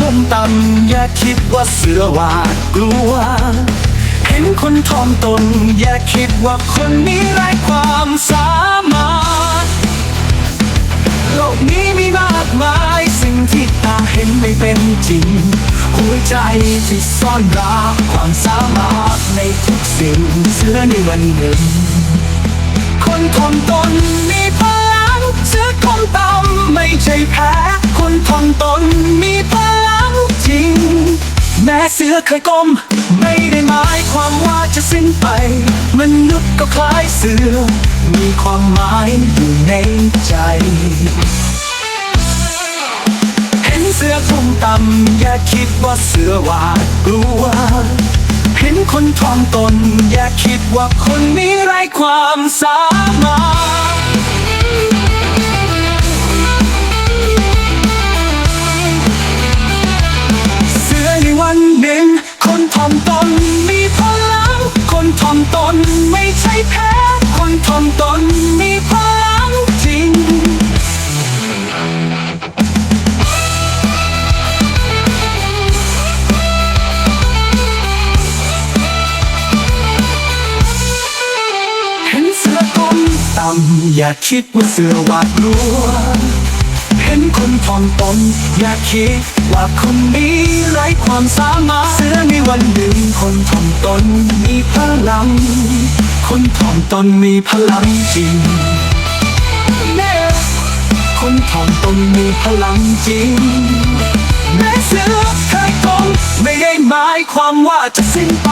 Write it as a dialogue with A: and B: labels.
A: ต่ำอย่าคิดว่าเสือหวาดกลัว เห็นคนทอมตน อย่าคิดว่าคนนี้ไร้ความสามารถ โลกนี้มีมากมายสิ่งที่ตาเห็นไม่เป็นจริง หัวใจที่ซ่อนรักความสามารถในทุกสิ่งเสือในวันหนึ่ง คนทอมตนมี อเคยก้ม ไม่ได้หมายความว่าจะสิ้นไป มนุษย์ก็คล้ายเสือ มีความหมายอยู่ในใจ เห็นเสือคมต่ำอย่าคิดว่าเสือหวาดกลัว เห็นคนทอมตน อย่าคิดว่าคนนี้ไร้ความสามารถำอย่าคิดว่าเสือหวาดกลัว เห็นคนทอมตนอย่าคิดว่าคนนี้ไร้ความสามารถ เสือในวันหนึ่งคนทอมตนมีพลัง คนทอมตนมีพลังจริงแน่คนทอมตนมีพลังจริง แม้เสือเคยกลมไม่ได้หมายความว่าจะสิ้นไป